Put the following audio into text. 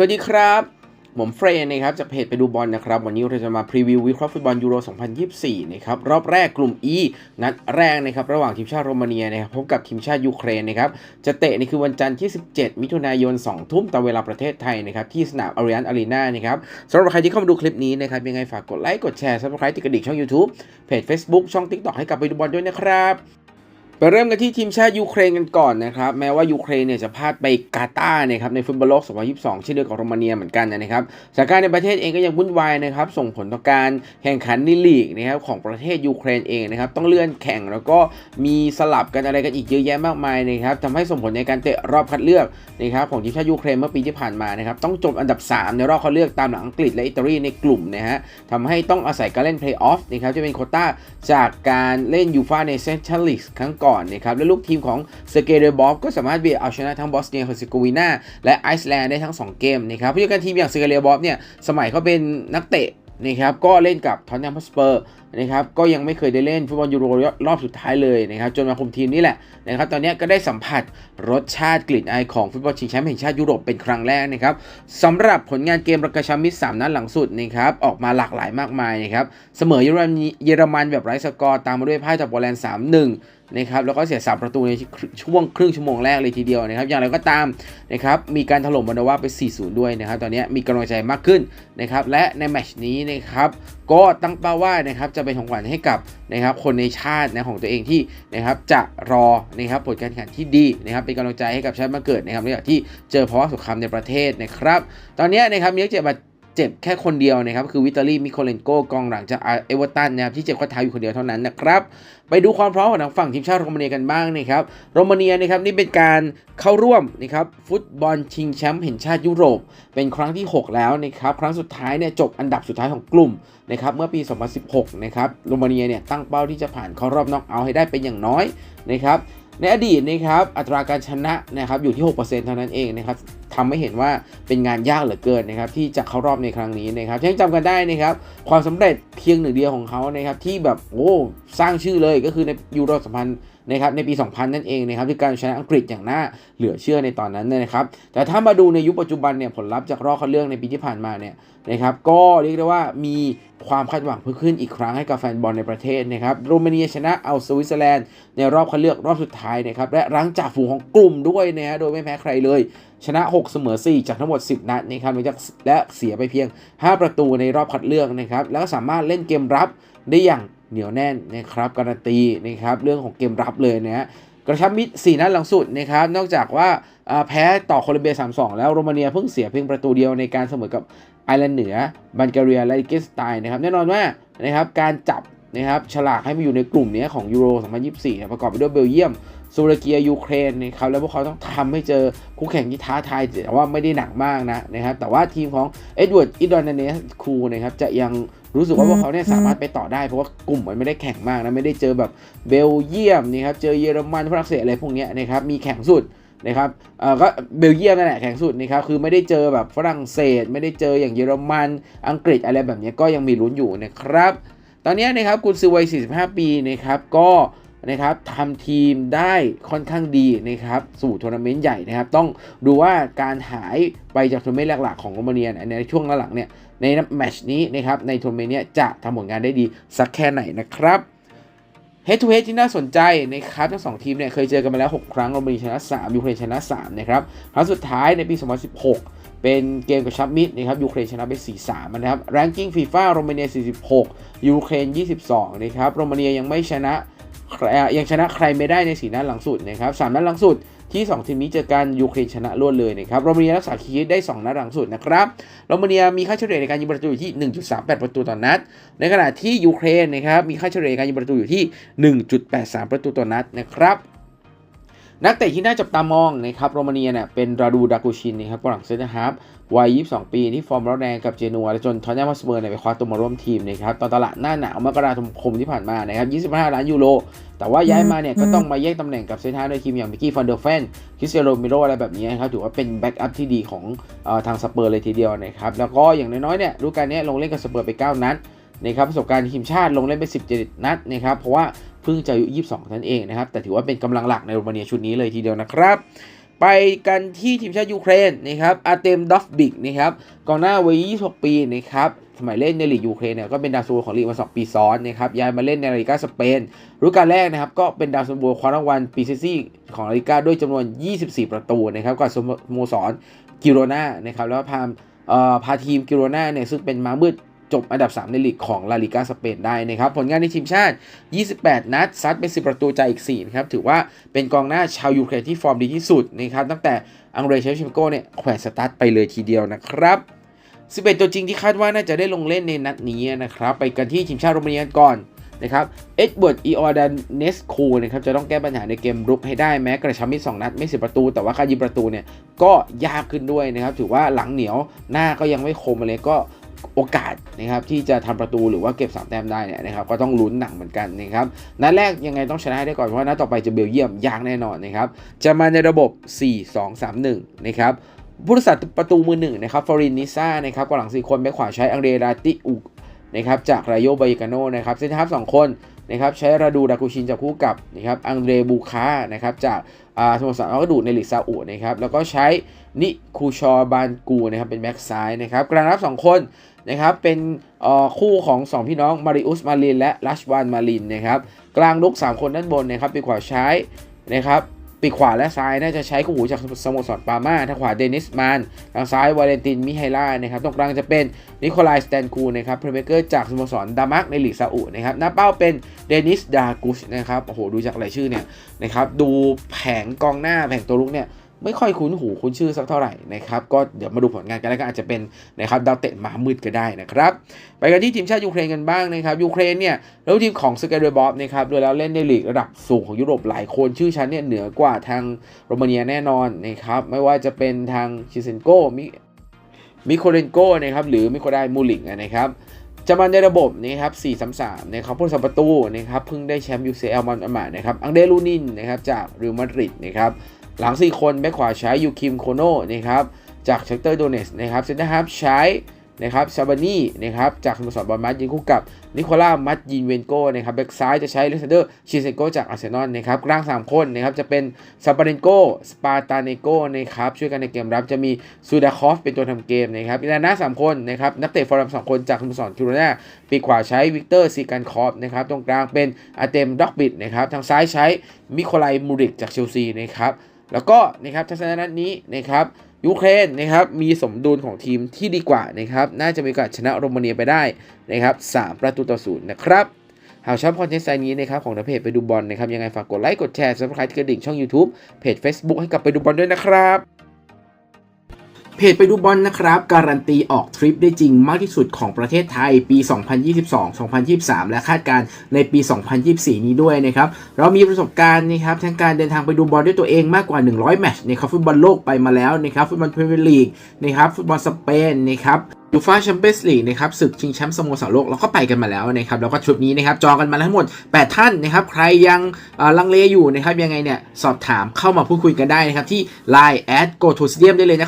สวัสดีครับ ผมเฟรนนะครับจากเพจไปดูบอลนะครับ วันนี้เราจะมาพรีวิววิเคราะห์ฟุตบอลยูโร 2024 นะครับรอบแรกกลุ่ม E นัดแรกนะครับระหว่างทีมชาติโรมาเนียนะครับพบกับทีมชาติยูเครนนะครับจะเตะในคือวันจันทร์ที่ 17 มิถุนายน 2 ทุ่มตามเวลาประเทศไทยนะครับที่สนามอารีนอารีนานะครับสำหรับใครที่เข้ามาดูคลิปนี้นะครับยังไงฝากกดไลค์กดแชร์ subscribe ติดกระดิ่งช่อง YouTube เพจ Facebook ช่อง TikTok ให้กับไปดูบอลด้วยนะครับ ไปเริ่มกันที่ทีมชาติยูเครนกันก่อนนะครับ แม้ว่ายูเครนเนี่ยจะพลาดไปกาตาร์นะครับในฟุตบอลโลก 2022 เช่นเดียวกับโรมาเนียเหมือนกันนะครับสถานการณ์ในประเทศเองก็ยังวุ่นวายนะครับ ส่งผลต่อการแข่งขันในลีกนะครับของประเทศยูเครนเองนะครับต้องเลื่อนแข่งแล้วก็มีสลับกันอะไรกันอีกเยอะแยะมากมายนะครับทำให้ส่งผลในการเตะรอบคัดเลือกนะครับของทีมชาติยูเครนเมื่อปีที่ผ่านมานะครับต้องจบอันดับ 3 ในรอบคัดเลือกตามหลังอังกฤษและอิตาลีในกลุ่มนะฮะทำให้ต้องอาศัยการเล่นเพลย์ออฟนะครับจะเป็นโคต้าจากการเล่นยูฟาในเซนทรัลลีกครั้งก่อนนะครับและลูกทีมของเซเกเรบอฟก็สามารถเบียดเอาชนะทั้งบอสเนียเฮอร์เซโกวีนาและไอซ์แลนด์ได้ทั้ง 2 เกมนะครับผู้จัดการทีมอย่างเซเกเรบอฟเนี่ยสมัยเขาเป็นนักเตะนะครับก็เล่นกับทอนแนมฮอสเปอร์นะครับก็ยังไม่เคยได้เล่นฟุตบอลยูโรรอบสุดท้ายเลยนะครับจนมาคุมทีมนี่แหละนะครับตอนนี้ก็ได้สัมผัสรสชาติกลิ่นอายของฟุตบอลชิงแชมป์แห่งชาติยุโรปเป็นครั้งแรกนะครับสำหรับผลงานเกมระกระชับมิตร3นัดหลังสุดนะครับออกมาหลากหลายมากมายนะครับเสมอเยอรมันเยอรมันแบบไร้สกอร์ตามมาด้วยพ่ายจากโปแลนด์3-1 นะครับแล้วก็เสียสามประตูในช่วงครึ่งชั่วโมงแรกเลยทีเดียวนะครับ อย่างไรก็ตามนะครับมีการถล่มบอลวาไป 4-0 ด้วยนะครับ ตอนนี้มีกำลังใจมากขึ้นนะครับ และในแมตชนี้นะครับก็ตั้งเป้าว่านะครับจะเป็นของขวัญให้กับนะครับคนในชาตินะของตัวเองที่นะครับจะรอนะครับผลการแข่งขันที่ดีนะครับเป็นกำลังใจให้กับชาติมาเกิดนะครับในขณะที่เจอภาวะสงครามในประเทศนะครับ ตอนนี้นะครับมีนักเจ็บาด เจ็บแค่คนเดียวนะครับ คือวิตาลีมิโคเลนโกกองหลังจากเอเวอร์ตันนะครับที่เจ็บข้อเท้าอยู่คนเดียวเท่านั้นนะครับไปดูความพร้อมของทางฝั่งทีมชาติโรมาเนียกันบ้างนะครับโรมาเนียนะครับนี่เป็นการเข้าร่วมนะครับฟุตบอลชิงแชมป์แห่งชาติยุโรป เป็นครั้งที่ 6 แล้วนะครับครั้งสุดท้ายเนี่ยจบอันดับสุดท้ายของกลุ่มนะครับเมื่อปี 2016 นะครับโรมาเนียเนี่ยตั้งเป้าที่จะผ่านเข้ารอบน็อกเอาท์ให้ได้เป็นอย่างน้อยนะครับในอดีตนะครับอัตราการชนะนะครับอยู่ที่ 6%เท่านั้นเองนะครับ ทำให้เห็นว่าเป็นงานยากเหลือเกินนะครับที่จะเข้ารอบในครั้งนี้นะครับยังจำกันได้นะครับความสำเร็จเพียงหนึ่งเดียวของเขานะครับที่แบบโอ้สร้างชื่อเลยก็คือในยูโรสัมพันธ์นะครับในปี 2000 นั่นเองนะครับที่การชนะอังกฤษอย่างน่าเหลือเชื่อในตอนนั้นนะครับแต่ถ้ามาดูในยุคปัจจุบันเนี่ยผลลัพธ์จากรอบคัดเลือกในปีที่ผ่านมาเนี่ยนะครับก็เรียกได้ว่ามี ความคาดหวังเพิ่มขึ้นอีกครั้งให้กับแฟนบอลในประเทศนะครับโรมาเนียชนะเอาสวิตเซอร์แลนด์ในรอบคัดเลือกรอบสุดท้ายนะครับและรั้งจากฝูงของกลุ่มด้วยนะฮะโดยไม่แพ้ใครเลย ชนะ 6 เสมอ 4 จากทั้งหมด 10 นัดนะครับและเสียไปเพียง 5 ประตูในรอบคัดเลือกนะครับแล้วก็สามารถเล่นเกมรับได้อย่างเหนียวแน่นนะครับการันตีนะครับเรื่องของเกมรับเลยนะฮะ กระชับมิตร4นัดหลังสุดนะครับ นอกจากว่าแพ้ต่อโคลอมเบีย 3-2 แล้วโรมาเนียเพิ่งเสียเพียงประตูเดียวในการเสมอกับไอร์แลนด์เหนือบัลแกเรียและเกสไตน์นะครับ แน่นอนว่านะครับการจับนะครับฉลากให้มาอยู่ในกลุ่มนี้ของยูโร 2024 ประกอบไปด้วยเบลเยียมซูเรเกียยูเครนนะครับแล้วพวกเขาต้องทำให้เจอคู่แข่งที่ท้าทายแต่ว่าไม่ได้หนักมากนะนะครับแต่ว่าทีมของเอ็ดเวิร์ดอิดอนเนสคูนะครับจะยัง รู้สึกว่าพวกเขาเนี่ยสามารถไปต่อได้ เพราะว่ากลุ่มมันไม่ได้แข่งมากนะไม่ได้เจอแบบเบลเยียมนะครับเจอเยอรมันฝรั่งเศสอะไรพวกนี้นะครับมีแข่งสุดนะครับเอ่อก็เบลเยียมนั่นแหละแข่งสุดนะครับคือไม่ได้เจอแบบฝรั่งเศส ไม่ได้เจออย่างเยอรมันอังกฤษอะไรแบบนี้ก็ยังมีลุ้นอยู่นะครับ ตอนนี้นะครับกุนซือวัย 45 ปีนะครับก็ นะครับทำทีมได้ค่อนข้างดีนะครับสู่ทัวร์นาเมนต์ใหญ่นะครับ ต้องดูว่าการหายไปจากทัวร์นาเมนต์หลักๆของโรมาเนียในช่วงหลังๆเนี่ยในแมตช์นี้นะครับในทัวร์นาเมนต์เนี้ยจะทำผลงานได้ดีสักแค่ไหนนะครับ Head to h ที่น่าสนใจนะครับทั้งสองทีมเนี่ยเคยเจอกันมาแล้ว 6 ครั้งโรมาเนียชนะ 3 ยูเครนชนะ 3 นะครับครั้งสุดท้ายในปี 2016 เป็นเกมกับชับมิดนะครับยูเครนชนะไป 4-3 นะครับแรงกิ้งฟีฟ่าโรมาเนีย 46 ยูเครน 22 นะครับโรมาเนียยังไม่ชนะ ยังชนะใครไม่ได้ในสีนัดหลังสุดนะครับสามนัดหลังสุดที่ 2 ทีมนี้เจอกันยูเครนชนะรวดเลยนะครับโรมาเนียรักษาคีได้ 2 นัดหลังสุดนะครับโรมาเนียมีค่าเฉลี่ยในการยิงประตูอยู่ที่ 1.38 ประตูต่อนัด ในขณะที่ยูเครนนะครับมีค่าเฉลี่ยในการยิงประตูอยู่ที่ 1.83 ประตูต่อนัดนะครับ นักเตะที่น่าจับตามองนะครับโรมาเนียเนี่ยเป็นราดูดากูชินนะครับกองหลังเซนเตอร์ฮาร์ฟวัย 22 ปีที่ฟอร์มร้อนแรงกับเจนัวและจนทอนยามาสเปอร์เนี่ยไปคว้าตัวมาร่วมทีมนะครับตอนตลาดหน้าหนาวมกราคมที่ผ่านมานะครับ 25 ล้านยูโร แต่ว่าย้ายมาเนี่ยก็ต้องมาแยกตำแหน่งกับเซนทาร์ในทีมอย่างมิกกี้ฟันเดอร์แฟนคริสเตียโรมิโรอะไรแบบนี้นะครับถือว่าเป็นแบ็กอัพที่ดีของอทางสเปอร์เลยทีเดียวนะครับแล้วก็อย่างน้อยๆเนี่ยฤดูกาลนี้ลงเล่นกับสเปอร์ไป 9 นัดนะครับประสบการณ์ทีมชาติลงเล่นไป 17 นัดนะครับเพราะว่า เพิ่งจะอายุ22นั่นเองนะครับ แต่ถือว่าเป็นกำลังหลักในโรมาเนียชุดนี้เลยทีเดียวนะครับ ไปกันที่ทีมชาติยูเครนนะครับอาร์เตมดอฟบิกนะครับกองหน้าวัย 26 ปีนะครับสมัยเล่นในลีกยูเครนเนี่ยก็เป็นดาวซัวของลีกมา 2 ปีซ้อนนะครับย้ายมาเล่นในลาลิกาสเปนฤดูกาลแรกนะครับก็เป็นดาวซันโวคว้ารางวัลปีซิซี่ของลาลิกาด้วยจำนวน 24 ประตูนะครับกับสโมสรกิโรนานะครับแล้วพาเอ่อพาทีมกิโรนาเนี่ยซึ่งเป็นม้ามืด จบอันดับ 3 ในลีกของลาลิกาสเปนได้นะครับ ผลงานในทีมชาติ 28 นัด ซัดเป็น10 ประตูใจอีก4นะครับ ถือว่าเป็นกองหน้าชาวยูเครนที่ฟอร์มดีที่สุดนะครับ ตั้งแต่อังเรเชฟชิมโก้เนี่ยแขวนสตาร์ทไปเลยทีเดียวนะครับ11 ตัวจริงที่คาดว่าน่าจะได้ลงเล่นในนัดนี้นะครับ ไปกันที่ทีมชาติโรมาเนียกันก่อนนะครับ เอ็ดเวิร์ด อีออร์ดานเนสคูนะครับ จะต้องแก้ปัญหาในเกมรุกให้ได้แม้กระชับมิตร2นัดไม่เสียประตู แต่ว่าการยิงประตูเนี่ย ก็ยากขึ้นด้วยนะครับ ถือว่าหลังเหนียวหน้าก็ยังไม่คมเลยก็ โอกาสนะครับที่จะทำประตูหรือว่าเก็บ3แต้มได้เนี่ยนะครับก็ต้องลุ้นหนักเหมือนกันนะครับนัดแรกยังไงต้องชนะให้ได้ก่อนเพราะนัดต่อไปจะเบลเยียมยากแน่นอนนะครับจะมาในระบบ 4-2-3-1 นะครับผู้รักษาประตูมือหนึ่งนะครับฟอรินนิซ่านะครับกองหลัง4คนแบ็คขวาใช้อังเดราติอุกนะครับจากรายโยบายกาโนนะครับเซนเตอร์ฮับสองคนนะครับใช้ราดูดากูชินจากคู่กับนะครับอังเดรบูคานะครับจากอ่าสโมสรอัลกดูในลีกซาอุนะครับแล้วก็ใช้นิคูชอบานกูนะครับเป็นแบ็กซ้ายนะครับกลางรับ 2 คน นะครับเป็นคู่ของ 2 พี่น้องมาริอุสมารินและลัชวานมารินนะครับกลางลุก 3 คนด้านบนนะครับปีกขวาใช้นะครับปีกขวาและซ้ายน่าจะใช้คู่หูจากสโมสรปามาทางขวาเดนิสมานทางซ้ายวาเลนตินมิไฮล่านะครับตรงกลางจะเป็นนิโคลายสแตนคูนะครับเพลย์เมเกอร์จากสโมสรดามักในลีกซาอุนะครับหน้าเป้าเป็นเดนิสดากุชนะครับโอ้โหดูจากรายชื่อเนี่ยนะครับดูแผงกองหน้าแผงตัวลุกเนี่ย ไม่ค่อยคุ้นหูคุ้นชื่อสักเท่าไหร่นะครับก็เดี๋ยวมาดูผลงานกันแล้วก็อาจจะเป็นนะครับดาวเตะมามืดก็ได้นะครับ ไปกันที่ทีมชาติยูเครนกันบ้างนะครับยูเครนเนี่ยแล้วทีมของสเกเดบอฟนะครับโดยแล้วเล่นในลีกระดับสูงของยุโรปหลายคนชื่อชั้นเนี่ยเหนือกว่าทางโรมาเนียแน่นอนนะครับไม่ว่าจะเป็นทางชิเซนโกมิมิโคเรนโกนะครับหรือมิโคไดมูลิงนะครับจะมาในระบบนะครับ 4-3-3 นะครับผู้สัมประตูนะครับเพิ่งได้แชมป์ UCL มันอามานะครับ อังเดลูนินนะครับจากเรอัลมาดริดนะครับ หลัง 4 คนแบ็คขวาใช้ยูคิมโคโนนะครับจากเชคเตอร์โดเนสนะครับเซนเตอร์ฮับใช้นะครับซาบานีนะครับจากสโมสรบอลมัดยิงคู่กับนิโคล่ามัดยินเวนโก้นะครับแบ็กซ้ายจะใช้เลสเดอร์ชิเซโกจากอาร์เซนอลนะครับกลาง 3 คนนะครับจะเป็นซาบาเรนโกสปาตาเนโกนะครับช่วยกันในเกมรับจะมีซูดาคอฟเป็นตัวทำเกมนะครับอินาน่าสามคนนะครับนักเตะฟอร์มสองคนจากสโมสรคิโรนาปีขวาใช้วิกเตอร์ซีกันคอฟนะครับตรงกลางเป็นอาเตมด็อกบิดนะครับทางซ้ายใช้มิโคไลมูริกจากเชลซีนะครับ แล้วก็นะครับทัศนะนัดนี้นะครับยูเครนนะครับมีสมดุลของทีมที่ดีกว่านะครับน่าจะมีโอกาสชนะโรมาเนียไปได้นะครับ3ประตูต่อศูนย์นะครับหากชอบคอนเทนต์ไซนี้นะครับของทางเพจไปดูบอลนะครับยังไงฝากกดไลค์กดแชร์สมัครครกระดิ่งช่อง YouTube เพจ Facebook ให้กับไปดูบอลด้วยนะครับ เพจไปดูบอลนะครับ การันตีออกทริปได้จริงมากที่สุดของประเทศไทยปี 2022 2023 และคาดการณ์ในปี 2024 นี้ด้วยนะครับเรามีประสบการณ์นะครับทั้งการเดินทางไปดูบอลด้วยตัวเองมากกว่า 100 แมตช์นะครับฟุตบอลโลกไปมาแล้วนะครับฟุตบอลพรีเมียร์ลีกนะครับฟุตบอลสเปนนะครับยูฟ่าแชมเปี้ยนส์ลีกนะครับศึกชิงแชมป์สโมสรโลกเราก็ไปกันมาแล้วนะครับแล้วก็ชุดนี้นะครับจองกันมาทั้งหมด 8 ท่านนะครับใครยังลังเลอยู่นะครับยังไงเนี่ยสอบถามเข้ามาพูดคุยกันได้นะครับที่ Line แอด go to stadium ได้เลยนะครับ